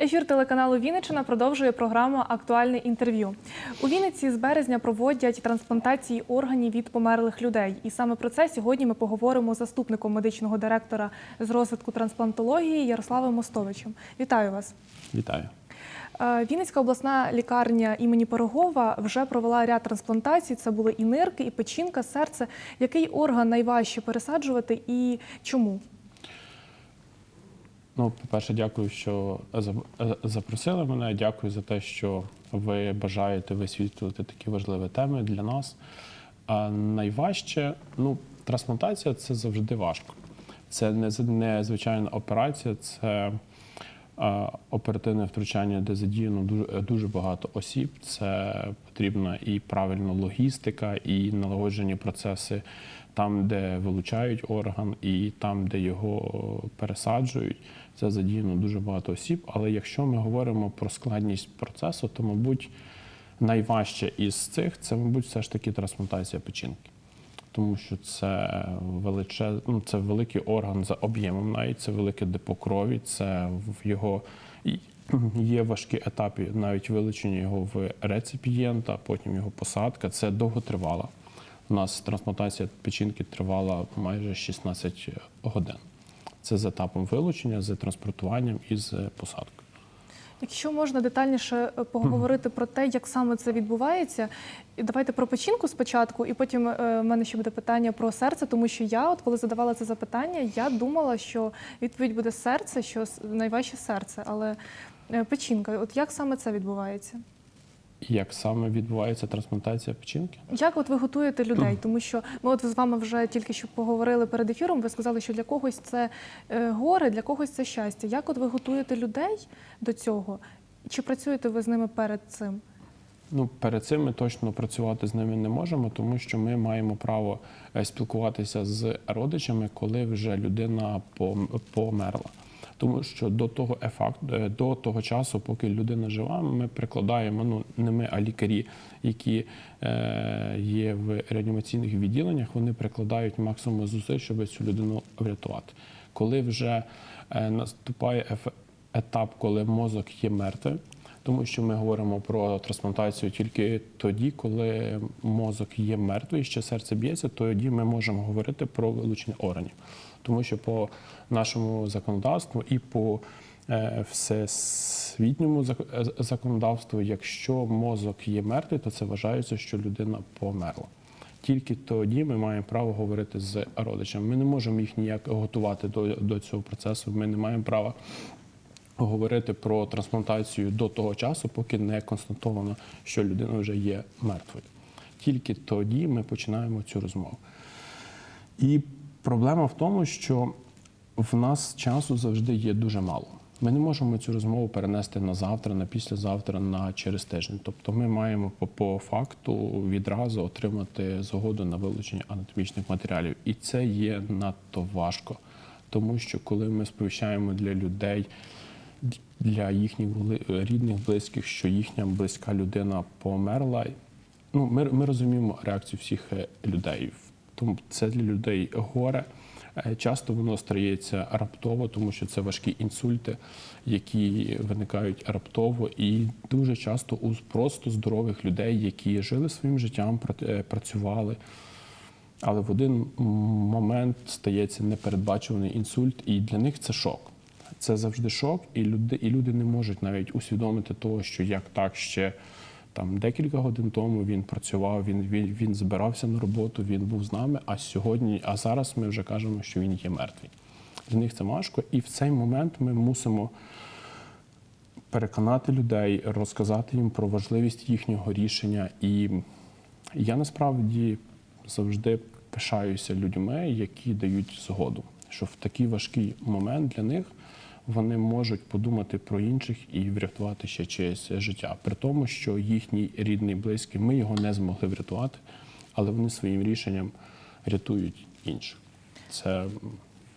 Ефір телеканалу Вінниччина продовжує програма Актуальне інтерв'ю. У Вінниці з березня проводять трансплантації органів від померлих людей. І саме про це сьогодні ми поговоримо з заступником медичного директора з розвитку трансплантології Ярославом Мостовичем. Вітаю вас. Вітаю. Е, Вінницька обласна лікарня імені Пирогова вже провела ряд трансплантацій. Це були і нирки, і печінка, серце. Який орган найважче пересаджувати і чому? Ну, по-перше, дякую, що е, запросили мене. Дякую за те, що ви бажаєте висвітлювати такі важливі теми для нас. А найважче, ну, трансплантація це завжди важко. Це не, звичайна операція, це е, оперативне втручання, де задіяно дуже, дуже багато осіб. Це потрібна і правильна логістика, і налагоджені процеси там, де вилучають орган, і там, де його пересаджують. Це задіяно дуже багато осіб. Але якщо ми говоримо про складність процесу, то, мабуть, найважче із цих це, мабуть, все ж таки трансплантація печінки. Тому що це величез... ну, це великий орган за об'ємом, навіть це велике депо крові, це в його є важкі етапи, навіть вилучення його в реципієнта, потім його посадка. Це довго тривало. У нас трансплантація печінки тривала майже 16 годин. Це з етапом вилучення, з транспортуванням і з посадкою. Якщо можна детальніше е, поговорити про те, як саме це відбувається, і давайте про печінку спочатку, і потім е, в мене ще буде питання про серце, тому що я, от коли задавала це запитання, я думала, що відповідь буде серце, що найважче серце, але е, печінка, от як саме це відбувається? Як саме відбувається трансплантація печінки? Як от ви готуєте людей? Тому що ми от з вами вже тільки що поговорили перед ефіром. Ви сказали, що для когось це е, горе, для когось це щастя. Як от ви готуєте людей до цього? Чи працюєте ви з ними перед цим? Ну, перед цим ми точно працювати з ними не можемо, тому що ми маємо право е, спілкуватися з родичами, коли вже людина померла. Тому що до того ефакт, е, до того часу, поки людина жива, ми прикладаємо ну не ми, а лікарі, які е, є в реанімаційних відділеннях, вони прикладають максимум зусиль, щоб цю людину врятувати. Коли вже е, наступає еф- етап, коли мозок є мертвим, тому що ми говоримо про трансплантацію тільки тоді, коли мозок є мертвий, ще серце б'ється, тоді ми можемо говорити про вилучення органів. Тому що по нашому законодавству і по е, всесвітньому е, законодавству, якщо мозок є мертвий, то це вважається, що людина померла. Тільки тоді ми маємо право говорити з родичами. Ми не можемо їх ніяк готувати до, до цього процесу. Ми не маємо права говорити про трансплантацію до того часу, поки не констатовано, що людина вже є мертвою. Тільки тоді ми починаємо цю розмову. І проблема в тому, що в нас часу завжди є дуже мало. Ми не можемо цю розмову перенести на завтра, на післязавтра, на через тиждень. Тобто ми маємо по, по факту відразу отримати згоду на вилучення анатомічних матеріалів. І це є надто важко, тому що коли ми сповіщаємо для людей, для їхніх рідних, близьких, що їхня близька людина померла, ну, ми, ми розуміємо реакцію всіх е, людей. Тому це для людей горе. Е, Часто воно стається раптово, тому що це важкі інсульти, які виникають раптово, і дуже часто у просто здорових людей, які жили своїм життям, е, працювали. Але в один момент стається непередбачуваний інсульт, і для них це шок. Це завжди шок, і люди, і люди не можуть навіть усвідомити того, що як так ще там декілька годин тому він працював, він, він, він збирався на роботу, він був з нами. А сьогодні, а зараз ми вже кажемо, що він є мертвий. Для них це важко, і в цей момент ми мусимо переконати людей, розказати їм про важливість їхнього рішення. І я насправді завжди пишаюся людьми, які дають згоду, що в такий важкий момент для них вони можуть подумати про інших і врятувати ще чиєсь життя. При тому, що їхній рідний, близький, ми його не змогли врятувати, але вони своїм рішенням рятують інших. Це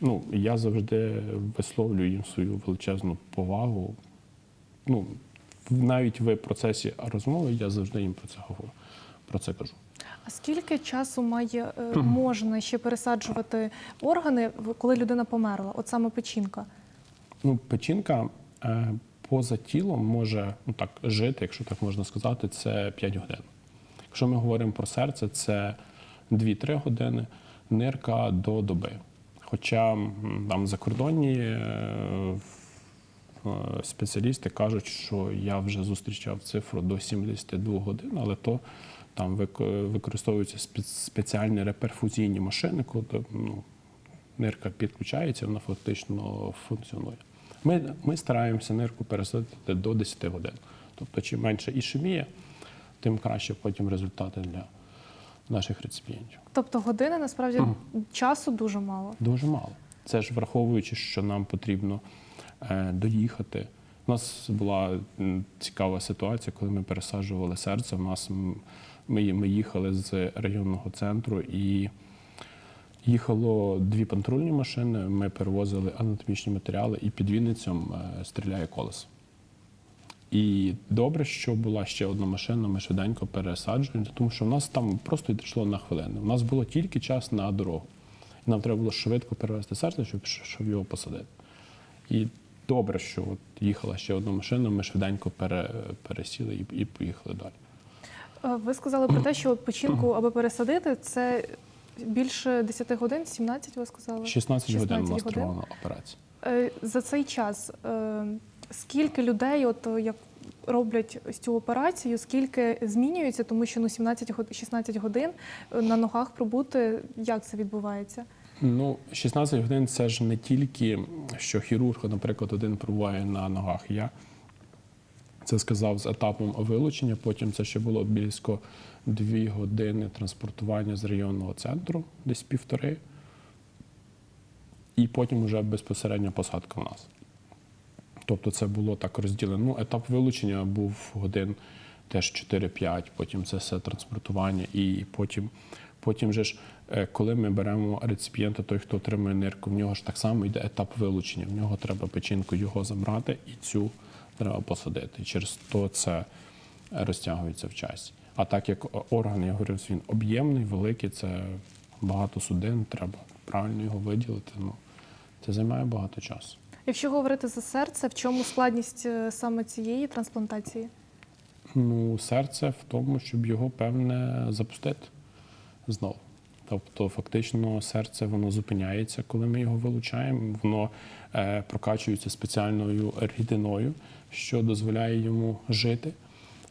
ну, я завжди висловлюю їм свою величезну повагу. Ну, навіть в процесі розмови я завжди їм про це говорю, про це кажу. А скільки часу має е, можна ще пересаджувати органи, коли людина померла? От саме печінка. Ну, печінка е, поза тілом може ну, так, жити, якщо так можна сказати, це 5 годин. Якщо ми говоримо про серце, це 2-3 години, нирка до доби. Хоча там закордонні е, е, спеціалісти кажуть, що я вже зустрічав цифру до 72 годин, але то там вик- використовуються спеціальні реперфузійні машини, коли ну, нирка підключається, вона фактично функціонує. Ми, ми стараємося нирку пересадити до 10 годин. Тобто, чим менше ішемія, тим краще потім результати для наших реципієнтів. Тобто години насправді часу дуже мало. Дуже мало. Це ж враховуючи, що нам потрібно е, доїхати. У нас була цікава ситуація, коли ми пересаджували серце. У нас ми, ми їхали з районного центру і їхало дві патрульні машини. Ми перевозили анатомічні матеріали, і під Вінницем е, стріляє колесо. І добре, що була ще одна машина, ми швиденько пересаджуємо, тому що в нас там просто йшло на хвилини. У нас було тільки час на дорогу. І нам треба було швидко перевести серце, щоб, щоб його посадити. І добре, що от їхала ще одна машина, ми швиденько пере, пересіли і, і поїхали далі. Е, Ви сказали про те, що печінку, аби пересадити, це більше 10 годин, 17, ви сказали? 16 годин у нас 16 тривала операція. Е, За цей час е, скільки людей, от як роблять цю операцію, скільки змінюється, тому що ну 17 16 годин е, на ногах пробути, як це відбувається? Ну, 16 годин це ж не тільки, що хірург, наприклад, один пробуває на ногах. Я це сказав з етапом вилучення. Потім це ще було близько 2 години транспортування з районного центру, десь півтори. І потім вже безпосередня посадка в нас. Тобто це було так розділено. Ну, етап вилучення був годин теж 4-5, потім це все транспортування, і потім, потім же ж, е, коли ми беремо реципієнта, той, хто отримує нирку, в нього ж так само йде етап вилучення. В нього треба печінку його забрати і цю треба посадити. Через то це розтягується в часі. А так як орган, я говорив, він об'ємний, великий, це багато судин, треба правильно його виділити. Ну, це займає багато часу. Якщо говорити за серце, в чому складність е, саме цієї трансплантації? Ну, серце в тому, щоб його певне запустити знову. Тобто, фактично, серце воно зупиняється, коли ми його вилучаємо. Воно е, прокачується спеціальною рідиною, що дозволяє йому жити.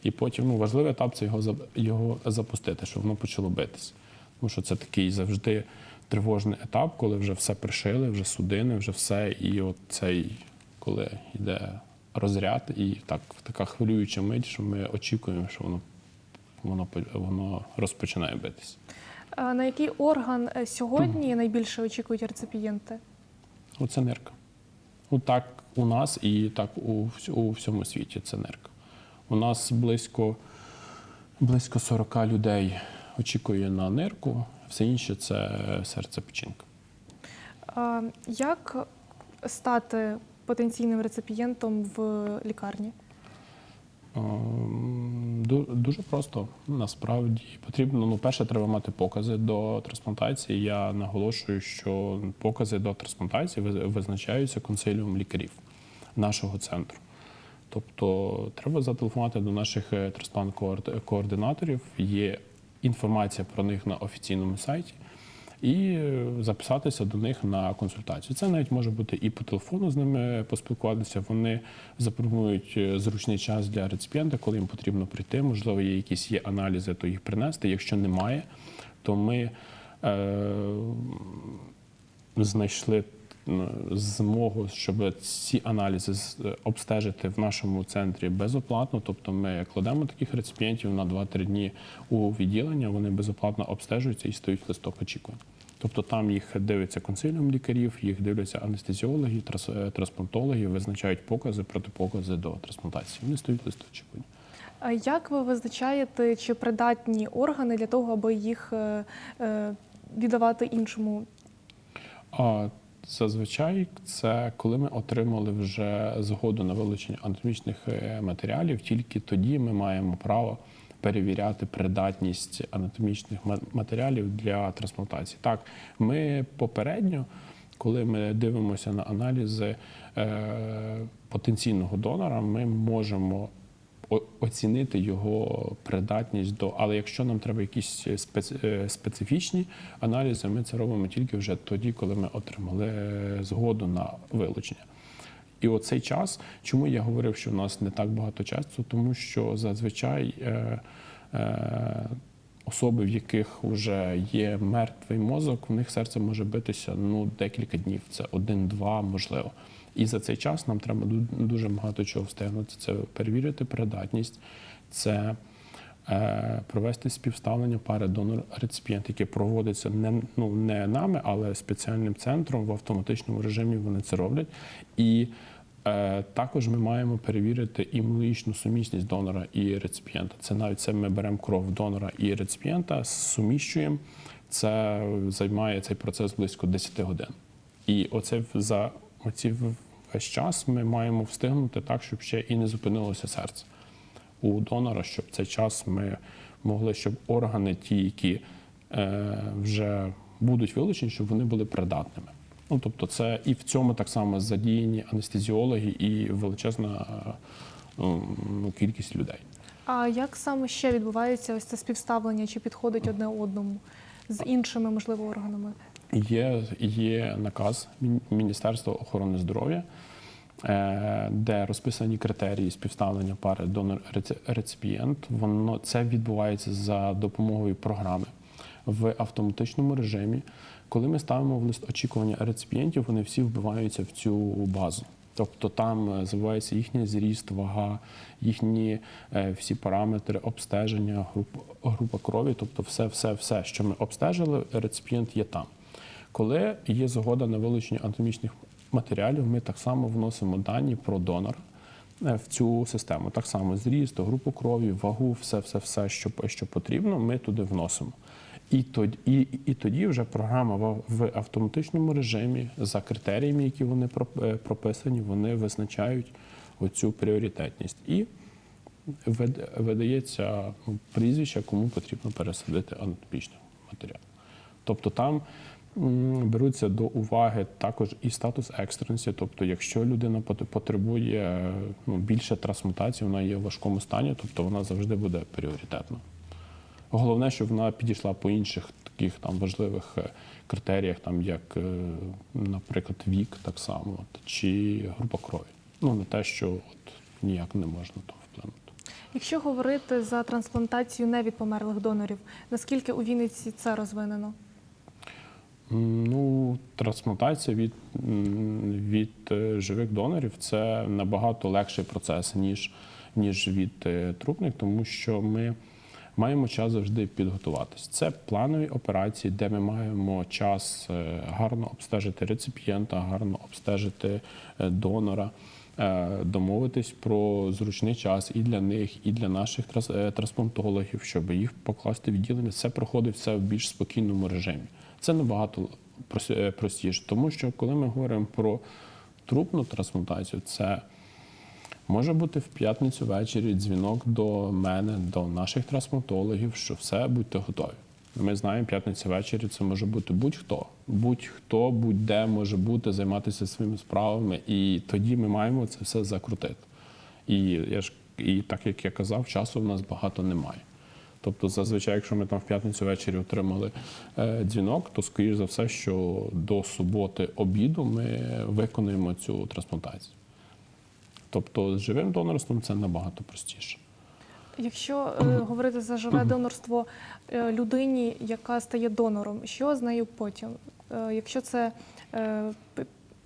І потім ну, важливий етап це його, його запустити, щоб воно почало битись. Тому що це такий завжди тривожний етап, коли вже все пришили, вже судини, вже все. І от цей, коли йде розряд, і так така хвилююча мить, що ми очікуємо, що воно, воно, воно розпочинає битись. А На який орган е, сьогодні найбільше очікують реципієнти? Оце нирка. Ну так у нас і так у, у всьому світі це нирка. У нас близько, близько 40 людей очікує на нирку, все інше це серце печінка. Як стати потенційним реципієнтом в лікарні? Ем, ду- Дуже просто насправді потрібно. Ну, перше, треба мати покази до трансплантації. Я наголошую, що покази до трансплантації визначаються консиліумом лікарів нашого центру. Тобто треба зателефонувати до наших е, трансплант-координаторів. Є інформація про них на офіційному сайті. І е, записатися до них на консультацію. Це навіть може бути і по телефону з ними поспілкуватися. Вони запропонують е, зручний час для реципієнта, коли їм потрібно прийти. Можливо, є якісь є аналізи, то їх принести. Якщо немає, то ми е, знайшли змогу, щоб ці аналізи обстежити в нашому центрі безоплатно. Тобто ми кладемо таких реципієнтів на 2-3 дні у відділення, вони безоплатно обстежуються і стоять в листок очікування. Тобто там їх дивиться консиліум лікарів, їх дивляться анестезіологи, е, трансплантологи, визначають покази, протипокази до трансплантації. Вони стоять в листок очікування. А Як ви визначаєте, чи придатні органи для того, аби їх е, е, віддавати іншому? Зазвичай це коли ми отримали вже згоду на вилучення анатомічних е, матеріалів, тільки тоді ми маємо право перевіряти придатність анатомічних ма- матеріалів для трансплантації. Так, ми попередньо, коли ми дивимося на аналізи, е, потенційного донора ми можемо оцінити його придатність до. Але якщо нам треба якісь е, специфічні аналізи, ми це робимо тільки вже тоді, коли ми отримали е, згоду на вилучення. І оцей час, чому я говорив, що в нас не так багато часу, тому що зазвичай е, е, особи, в яких вже є мертвий мозок, в них серце може битися ну, декілька днів, це один-два, можливо. І за цей час нам треба дуже багато чого встигнути. Це перевірити придатність, це е, провести співставлення пари донор-реципієнт, яке проводиться не, ну, не нами, але спеціальним центром в автоматичному режимі вони це роблять. І е, також ми маємо перевірити імунологічну сумісність донора і реципієнта. Це навіть це ми беремо кров донора і реципієнта, суміщуємо. Це займає цей процес близько 10 годин. І оце за оці весь час ми маємо встигнути так, щоб ще і не зупинилося серце у донора, щоб цей час ми могли, щоб органи, ті, які е, вже будуть вилучені, щоб вони були придатними. Ну тобто, це і в цьому так само задіяні анестезіологи і величезна е, ну, кількість людей. А як саме ще відбувається ось це співставлення, чи підходить одне одному з іншими, можливо, органами? Є, є наказ Міністерства охорони здоров'я, е, де розписані критерії співставлення пари донор-реципієнт. Воно це відбувається за допомогою програми в автоматичному режимі. Коли ми ставимо в лист очікування реципієнтів, вони всі вбиваються в цю базу. Тобто там е, забувається їхній зріст, вага, їхні е, всі параметри обстеження, груп, група крові, тобто все, все, все, що ми обстежили, реципієнт є там. Коли є згода на вилучення анатомічних матеріалів, ми так само вносимо дані про донора е, в цю систему. Так само зріст, групу крові, вагу, все, все, все, що, що потрібно, ми туди вносимо. І тоді, і, і тоді вже програма в, автоматичному режимі за критеріями, які вони е, прописані, вони визначають оцю пріоритетність. І видається ну, прізвище, кому потрібно пересадити анатомічний матеріал. Тобто там беруться до уваги також і статус екстренсі, тобто, якщо людина потребує е, ну, більше трансмутації, вона є в важкому стані, тобто вона завжди буде пріоритетна. Головне, щоб вона підійшла по інших таких там важливих е, критеріях, там як, е, наприклад, вік, так само, от, чи група крові. Ну не те, що от ніяк не можна то вплинути. Якщо говорити за трансплантацію не від померлих донорів, наскільки у Вінниці це розвинено? Ну, трансплантація від, від е, живих донорів це набагато легший процес, ніж, ніж від е, трупних, тому що ми маємо час завжди підготуватись. Це планові операції, де ми маємо час е, гарно обстежити реципієнта, гарно обстежити донора. Домовитись про зручний час і для них, і для наших трансплантологів, щоб їх покласти відділення. Це проходить все в більш спокійному режимі. Це набагато е, простіше, тому що коли ми говоримо про трупну трансплантацію, це може бути в п'ятницю ввечері дзвінок до мене, до наших трансплантологів, що все будьте готові. Ми знаємо, п'ятниця ввечері це може бути будь-хто, будь-хто, будь-де може бути, займатися своїми справами, і тоді ми маємо це все закрутити. І я ж і так як я казав, часу в нас багато немає. Тобто, зазвичай, якщо ми там в п'ятницю ввечері отримали е, дзвінок, то скоріш за все, що до суботи обіду ми виконуємо цю трансплантацію. Тобто з живим донорством це набагато простіше. Якщо е, говорити за живе донорство е, людині, яка стає донором, що з нею потім? Е, якщо це е,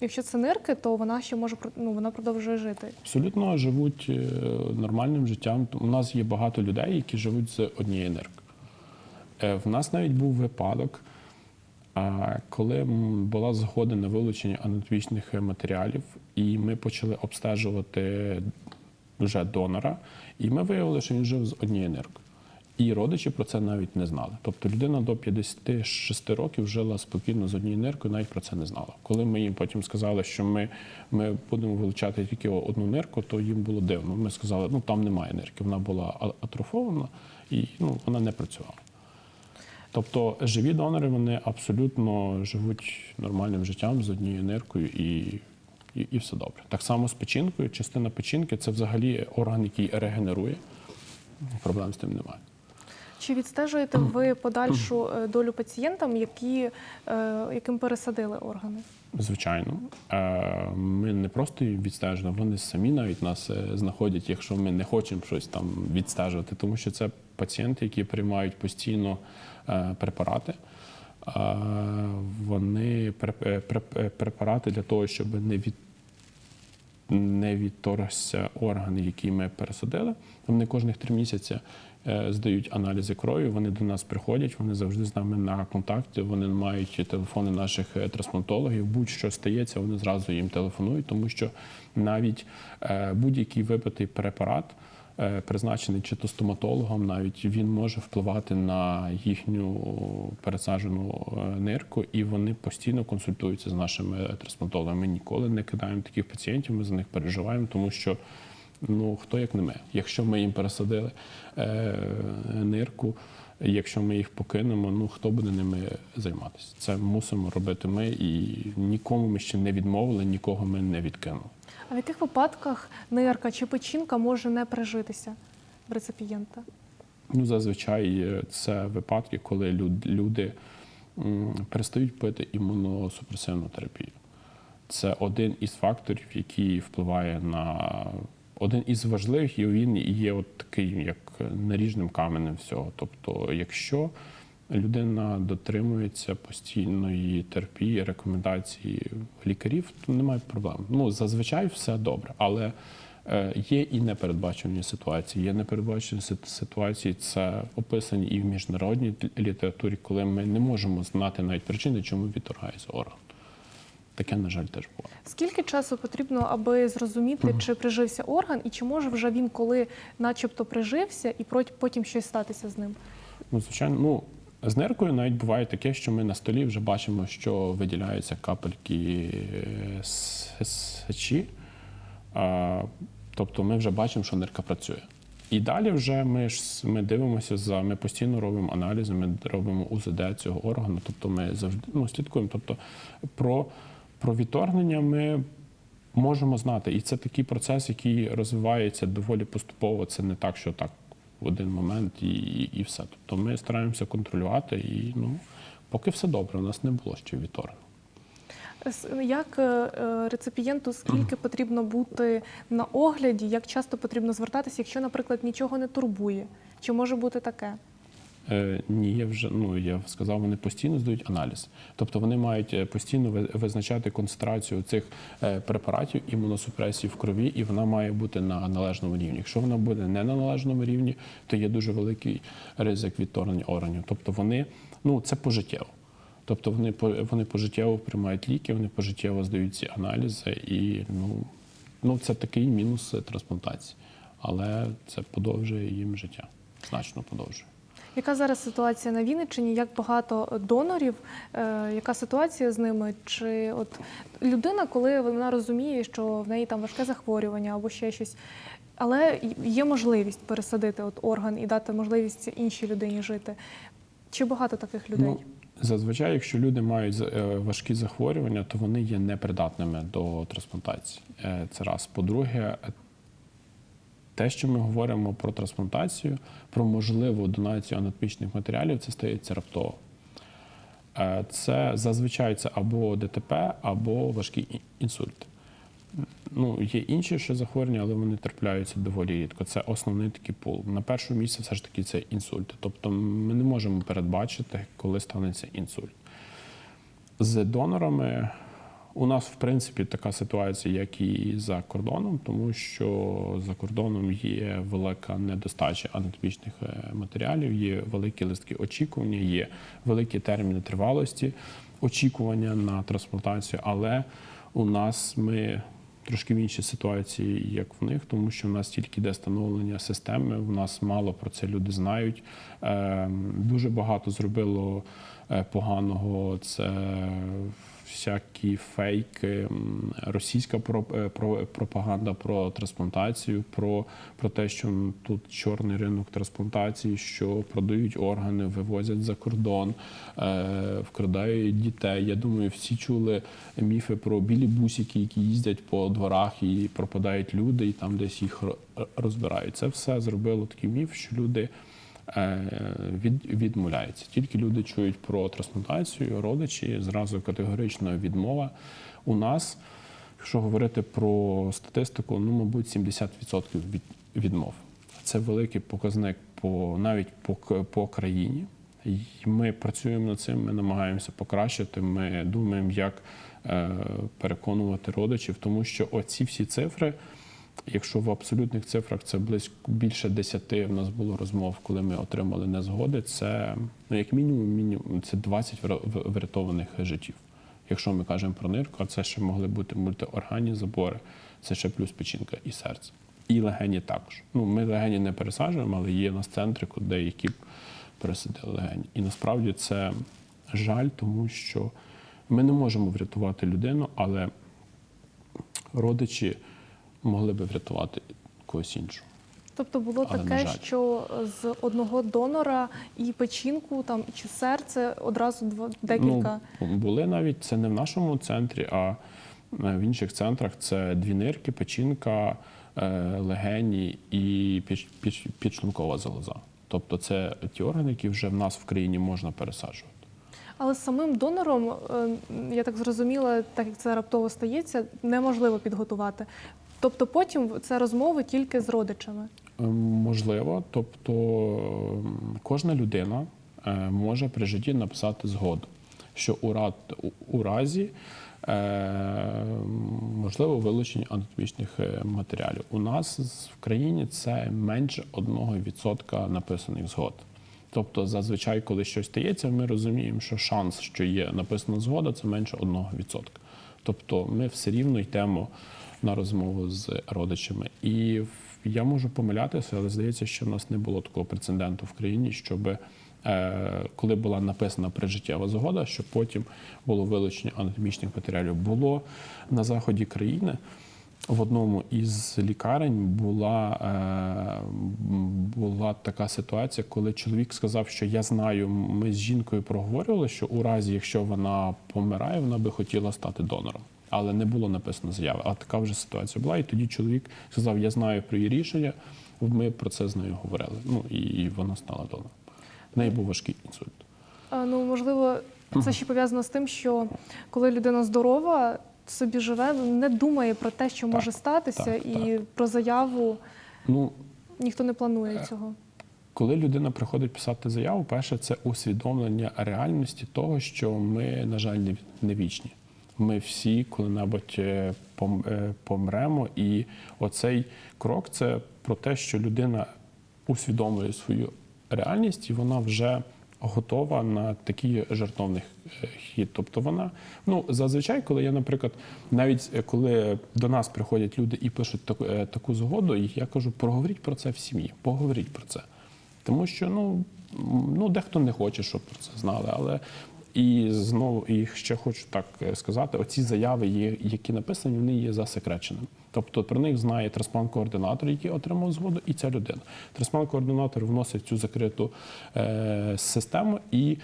якщо це нирки, то вона ще може ну, вона продовжує жити. Абсолютно живуть е, нормальним життям. У нас є багато людей, які живуть з однією ниркою. Е, В нас навіть був випадок, коли була згода на вилучення анатомічних матеріалів, і ми почали обстежувати вже донора, і ми виявили, що він жив з однією ниркою. І родичі про це навіть не знали. Тобто людина до 56 років жила спокійно з однією ниркою, навіть про це не знала. Коли ми їм потім сказали, що ми, ми будемо вилучати тільки одну нирку, то їм було дивно. Ми сказали, ну там немає нирки, вона була атрофована і ну, вона не працювала. Тобто живі донори вони абсолютно живуть нормальним життям з однією ниркою, і і, і все добре. Так само з печінкою. Частина печінки це взагалі орган, який регенерує. Проблем з тим немає. Чи відстежуєте ви подальшу е, долю пацієнтам, які, е, яким пересадили органи? Звичайно, Е, ми не просто відстежуємо, вони самі навіть нас знаходять, якщо ми не хочемо щось там відстежувати, тому що це пацієнти, які приймають постійно препарати. Вони преп- преп- препарати для того, щоб не від не відторгся орган, який ми пересадили. Вони кожних три місяці е, здають аналізи крові. Вони до нас приходять, вони завжди з нами на контакті. Вони мають телефони наших е, трансплантологів. Будь-що стається, вони зразу їм телефонують, тому що навіть е, будь-який випитий препарат. Е, Призначений чи то стоматологом, навіть він може впливати на їхню пересаджену е, нирку, і вони постійно консультуються з нашими трансплантологами. Ми ніколи не кидаємо таких пацієнтів, ми за них переживаємо, тому що ну хто як не ми. Якщо ми їм пересадили е, нирку, якщо ми їх покинемо, ну хто буде ними займатися? Це мусимо робити ми, і нікому ми ще не відмовили, нікого ми не відкинули. А в яких випадках нирка чи печінка може не прижитися в реципієнта? Ну, зазвичай е, це випадки, коли люд- люди перестають пити імуносупресивну терапію. Це один із факторів, який впливає на один із важливих, і він є от такий, як наріжним каменем всього. Тобто, якщо людина дотримується постійної терапії, рекомендацій лікарів, то немає проблем. Ну, зазвичай все добре, але Е, Є і непередбачені ситуації. Є непередбачені ситуації, це описані і в міжнародній літературі, коли ми не можемо знати навіть причини, чому відторгається орган. Таке, на жаль, теж буває. Скільки часу потрібно, аби зрозуміти, чи прижився орган, і чи може вже він, коли начебто прижився, і потім щось статися з ним? Ну, звичайно, ну з ниркою навіть буває таке, що ми на столі вже бачимо, що виділяються капельки е, сечі. Тобто ми вже бачимо, що нирка працює. І далі вже ми ж ми дивимося за ми постійно робимо аналізи, ми робимо УЗД цього органу. Тобто ми завжди ну, слідкуємо. Тобто про, про відторгнення ми можемо знати. І це такий процес, який розвивається доволі поступово. Це не так, що так в один момент і, і, і все. Тобто ми стараємося контролювати і ну, поки все добре, у нас не було ще відторгнень. Як е, е, реципієнту скільки потрібно бути на огляді, як часто потрібно звертатися, якщо, наприклад, нічого не турбує? Чи може бути таке? Е, ні, я вже ну я сказав, вони постійно здають аналіз. Тобто вони мають е, постійно ви- визначати концентрацію цих е, препаратів імуносупресії в крові, і вона має бути на належному рівні. Якщо вона буде не на належному рівні, то є дуже великий ризик відторгнення органів. Тобто вони ну це пожиттєво. Тобто вони по- вони пожиттєво приймають ліки, вони пожиттєво здають ці аналізи, і ну, ну це такий мінус трансплантації. Але це подовжує їм життя, значно подовжує. Яка зараз ситуація на Вінниччині? Як багато донорів? Е, яка ситуація з ними? Чи от людина, коли вона розуміє, що в неї там важке захворювання або ще щось, але є можливість пересадити от орган і дати можливість іншій людині жити? Чи багато таких людей? Ну, зазвичай, якщо люди мають е, важкі захворювання, то вони є непридатними до трансплантації. Е, Це раз. По-друге, те, що ми говоримо про трансплантацію, про можливу донацію анатомічних матеріалів, це стається раптово. Е, Це зазвичай це або ДТП, або важкий інсульт. Ну, є інші ще захворювання, але вони трапляються доволі рідко. Це основний такий пул. На першому місці все ж таки це інсульт. Тобто ми не можемо передбачити, коли станеться інсульт. З донорами у нас, в принципі, така ситуація, як і за кордоном, тому що за кордоном є велика недостача анатомічних е, матеріалів, є великі листки очікування, є великі терміни тривалості очікування на трансплантацію. Але у нас ми трошки в іншій ситуації, як в них, тому що в нас тільки йде становлення системи. В нас мало про це люди знають. Е, Дуже багато зробило е, поганого це всякі фейки, російська е, про, пропаганда про трансплантацію, про, про те, що тут чорний ринок трансплантації, що продають органи, вивозять за кордон, е, вкрадають дітей. Я думаю, всі чули міфи про білі бусики, які їздять по дворах і пропадають люди, і там десь їх розбирають. Це все зробило такий міф, що люди від, відмовляються. Тільки люди чують про трансплантацію, родичі зразу категорична відмова. У нас, якщо говорити про статистику, ну, мабуть, 70% від, відмов. Це великий показник по навіть по, по країні. Ми працюємо над цим, ми намагаємося покращити. Ми думаємо, як е, переконувати родичів, тому що оці всі цифри. Якщо в абсолютних цифрах це близько більше 10 в нас було розмов, коли ми отримали незгоди, це ну як мінімум, мінімум це 20 вра- врятованих життів. Якщо ми кажемо про нирку, а це ще могли бути мультиорганні забори, це ще плюс печінка і серце. І легені також. Ну, ми легені не пересаджуємо, але є у нас центри, куди які пересадили легені. І насправді це жаль, тому що ми не можемо врятувати людину, але родичі могли би врятувати когось іншого. Тобто було Але, таке, що з одного донора і печінку там чи серце одразу декілька. Ну, були навіть це не в нашому центрі, а е, в інших центрах це дві нирки, печінка, е, легені і піч- піч- підшлункова залоза. Тобто це ті органи, які вже в нас в країні можна пересаджувати. Але самим донором, е, я так зрозуміла, так як це раптово стається, неможливо підготувати. Тобто потім це розмови тільки з родичами. Е, Можливо, тобто кожна людина е, може при житті написати згоду, що у, рад, у, разі е, можливо вилучення анатомічних матеріалів. У нас в країні це менше 1% написаних згод. Тобто, зазвичай, коли щось стається, ми розуміємо, що шанс, що є написана згода, це менше 1%. Тобто ми все рівно йдемо на розмову з родичами. І я можу помилятися, але здається, що в нас не було такого прецеденту в країні, щоб е, коли була написана прижиттєва згода, що потім було вилучення анатомічних матеріалів. Було на заході країни. В одному із лікарень була, е, була така ситуація, коли чоловік сказав, що я знаю, ми з жінкою проговорювали, що у разі, якщо вона помирає, вона би хотіла стати донором. Але не було написано заяви. А така вже ситуація була. І тоді чоловік сказав: Я знаю про її рішення. Ми про це з нею говорили. Ну і, вона стала донором. В неї був важкий інсульт. А, Ну, можливо, це ще пов'язано з тим, що коли людина здорова, собі живе, не думає про те, що може статися, так, і про заяву Ну, ніхто не планує цього. Коли людина приходить писати заяву, перше це усвідомлення реальності того, що ми, на жаль, не вічні. Ми всі коли-небудь е, е, помремо, і оцей крок це про те, що людина усвідомлює свою реальність, і вона вже готова на такий жартовний е, хід. Тобто вона, ну зазвичай, коли я, наприклад, навіть коли до нас приходять люди і пишуть таку, таку згоду, я кажу, проговоріть про це в сім'ї, поговоріть про це. Тому що ну, ну дехто не хоче, щоб про це знали, але і знову і ще хочу так е, сказати: оці заяви, є, які написані, вони є засекреченими. Тобто про них знає трансплант-координатор, який отримав згоду, і ця людина. Трансплант-координатор вносить цю закриту е, систему, і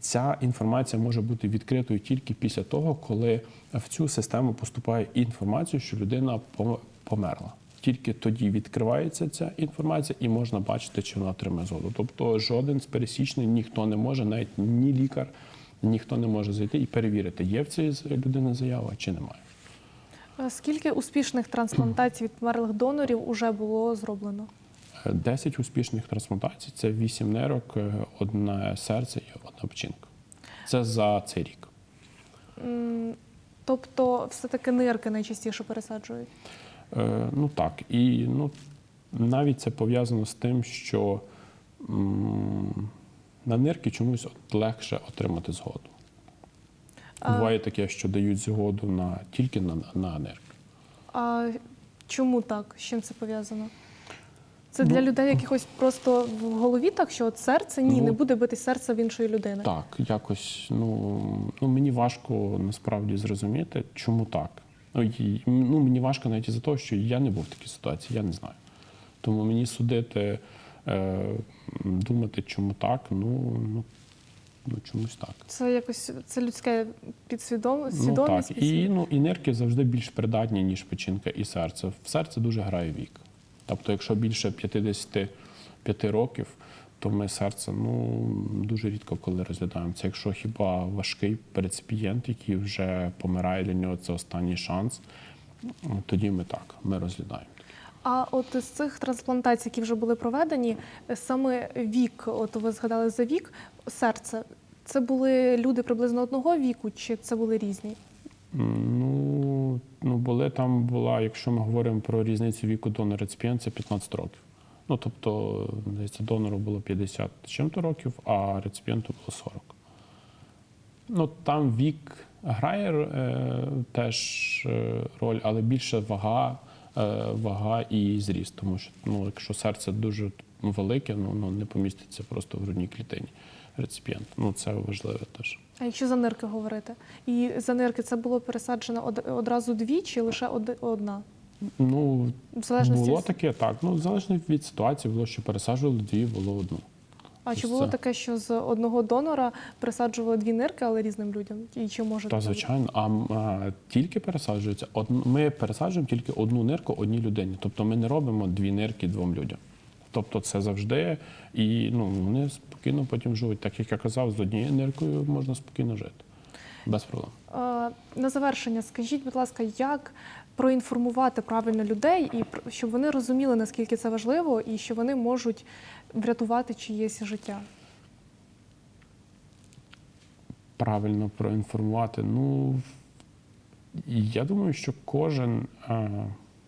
ця інформація може бути відкритою тільки після того, коли в цю систему поступає інформація, що людина пом- померла. Тільки тоді відкривається ця інформація, і можна бачити, чи вона отримає згоду. Тобто, жоден з пересічний ніхто не може, навіть ні лікар, ніхто не може зайти і перевірити, є в цієї людини заява чи немає. Скільки успішних трансплантацій від померлих донорів уже було зроблено? 10 успішних трансплантацій це 8 нирок, е, одне серце і одна печінка. Це за цей рік. Тобто, все-таки нирки найчастіше пересаджують. Е, ну так, і ну, навіть це пов'язано з тим, що на нирки чомусь от легше отримати згоду. А- Буває таке, що дають згоду на, тільки на, на нирки. А чому так? З чим це пов'язано? Це для людей якихось просто в голові так, що от серце ні, Ну, не буде битись серце в іншої людини. Так, якось ну, ну мені важко насправді зрозуміти, чому так. Ну, ну мені важко навіть із-за того, що я не був в такій ситуації, я не знаю. Тому мені судити, е, думати, чому так, ну, ну, ну чомусь так. Це якось це людське підсвідом... Ну, так. І, ну, і нирки завжди більш придатні, ніж печінка і серце. В серце дуже грає вік. Тобто, якщо більше 55 років, то ми серце ну, дуже рідко коли розглядаємо. Це якщо хіба важкий реципієнт, який вже помирає для нього, це останній шанс, тоді ми так, ми розглядаємо. А от з цих трансплантацій, які вже були проведені, саме вік, от ви згадали за вік, серце. Це були люди приблизно одного віку, чи це були різні? Ну, ну були там була, якщо ми говоримо про різницю віку донор реципієнт, це 15 років. Ну тобто, здається, донору було 50 з чим-то років, а реципієнту було 40. Ну там вік грає е, теж е, роль, але більше вага, е, вага і зріст. Тому що ну, якщо серце дуже велике, ну, ну не поміститься просто в грудній клітині реципієнт. Ну це важливо теж. А якщо за нирки говорити? І за нирки це було пересаджено од- одразу дві чи лише одна? Ну, В залежності було з- таке, так. Ну, залежно від ситуації, було, що пересаджували дві, було одну. А чи Ось було це. таке, що з одного донора пересаджували дві нирки, але різним людям? І чи може Та таке бути? звичайно, а, м, а тільки пересаджується. Од... Ми пересаджуємо тільки одну нирку одній людині. Тобто ми не робимо дві нирки двом людям. Тобто це завжди, і ну, вони спокійно потім живуть. Так як я казав, з однією ниркою можна спокійно жити. Без проблем. Е, На завершення, скажіть, будь ласка, як проінформувати правильно людей і щоб вони розуміли, наскільки це важливо, і що вони можуть врятувати чиєсь життя? правильно проінформувати. Ну я думаю, що кожен е,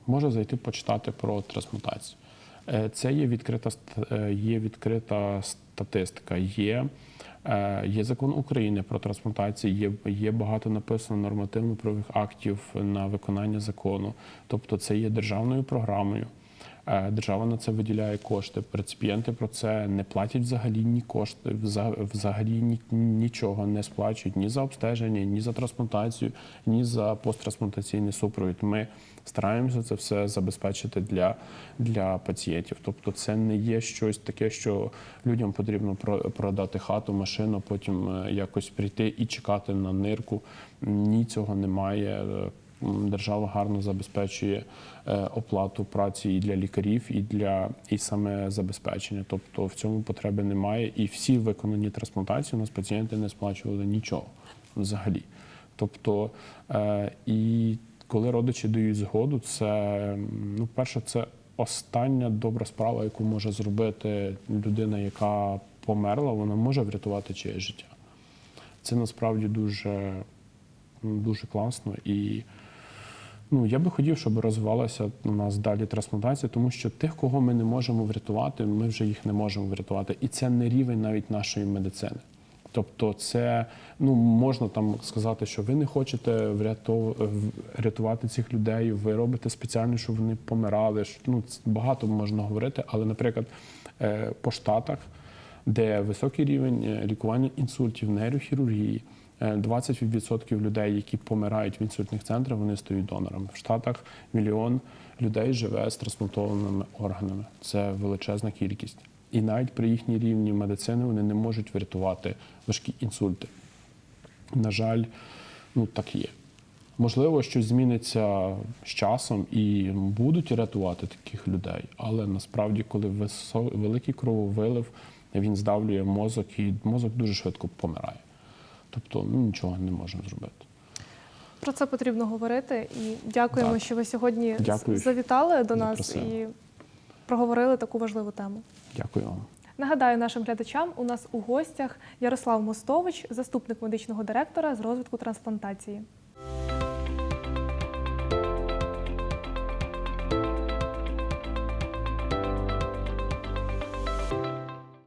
може зайти почитати про трансмутацію. Е, Це є відкрита е, є відкрита статистика. Є, е, є закон України про трансплантацію, є, є багато написано нормативно-правових актів на виконання закону. Тобто, це є державною програмою. Е, Держава на це виділяє кошти. Реципієнти про це не платять взагалі ні кошти, взагалі ні, нічого не сплачують ні за обстеження, ні за трансплантацію, ні за посттрансплантаційний супровід. Ми стараємося це все забезпечити для, для пацієнтів. Тобто, це не є щось таке, що людям потрібно про- продати хату, машину, потім е, якось прийти і чекати на нирку. Ні, цього немає. Держава гарно забезпечує е, оплату праці і для лікарів, і для і саме забезпечення. Тобто в цьому потреби немає. І всі виконані трансплантації у нас пацієнти не сплачували нічого взагалі. Тобто, е, і коли родичі дають згоду, це ну, перше, це остання добра справа, яку може зробити людина, яка померла, вона може врятувати чиєсь життя. Це насправді дуже, дуже класно. І ну, я би хотів, щоб розвивалася у нас далі трансплантація, тому що тих, кого ми не можемо врятувати, ми вже їх не можемо врятувати. І це не рівень навіть нашої медицини. Тобто, це ну можна там сказати, що ви не хочете врятов... в- рятувати цих людей, ви робите спеціально, щоб вони помирали. Ну багато можна говорити, але, наприклад, е, по штатах, де високий рівень е, лікування інсультів, нейрохірургії, 20% людей, які помирають в інсультних центрах, вони стають донорами. В Штатах мільйон людей живе з трансплантованими органами. Це величезна кількість. І навіть при їхній рівні медицини вони не можуть врятувати важкі інсульти. На жаль, ну так є. Можливо, щось зміниться з часом і будуть рятувати таких людей, але насправді, коли висо- великий крововилив, він здавлює мозок, і мозок дуже швидко помирає. Тобто ну, нічого не можемо зробити. Про це потрібно говорити. І дякуємо, Так. що ви сьогодні Дякую, завітали до нас запросили. і проговорили таку важливу тему. Дякую вам. Нагадаю нашим глядачам, у нас у гостях Ярослав Мостович, заступник медичного директора з розвитку трансплантації.